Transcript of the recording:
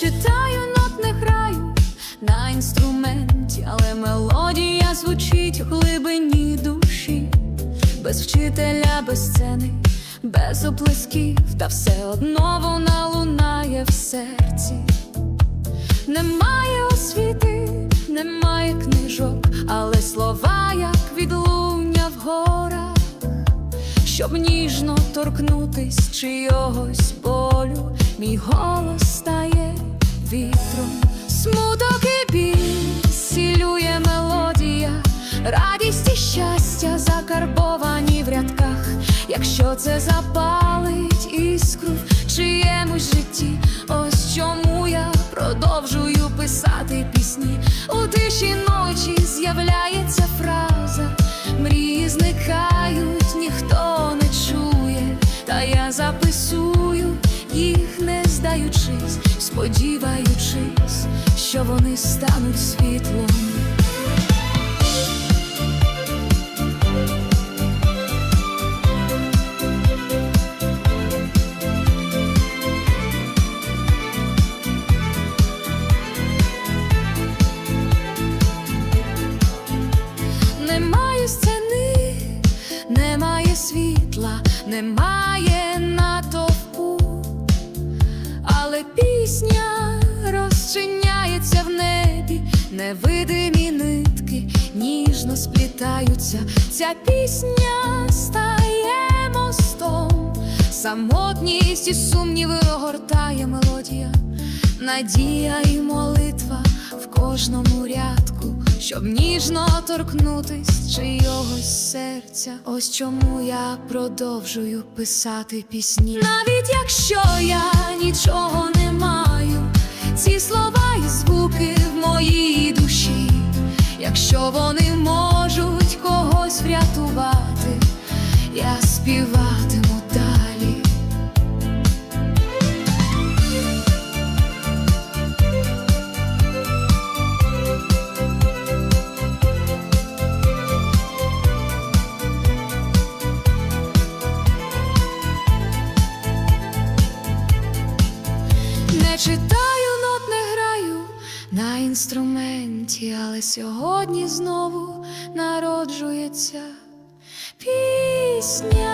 читаю нот, не граю на інструменті, але мелодія звучить у глибині душі, без вчителя, без сцени, без оплесків, та все одно вона лунає в серці. Немає освіти, немає книжок, але слова, як відлуння в горах, щоб ніжно торкнутись чийогось болю, мій голос стає вітром, смуток і біль сілює мелодія, радість і щастя закарбовані в рядках, якщо це запалить іскру в чиємусь житті, ось чому я продовжую писати пісні. У тиші ночі з'являється фраза, мрії зникають, ніхто не чує, та я записую сподіваючись, що вони стануть світлом. Немає сцени, немає світла, немає але пісня розчиняється в небі, невидимі нитки ніжно сплітаються. Ця пісня стає мостом, самотність і сумніви огортає мелодія, надія і молитва в кожному рядку, щоб ніжно торкнутись чийогось серця. Ось чому я продовжую писати пісні. Навіть якщо я нічого якщо вони можуть когось врятувати, я співатиму далі. Не граю на інструменті, але сьогодні знову народжується пісня.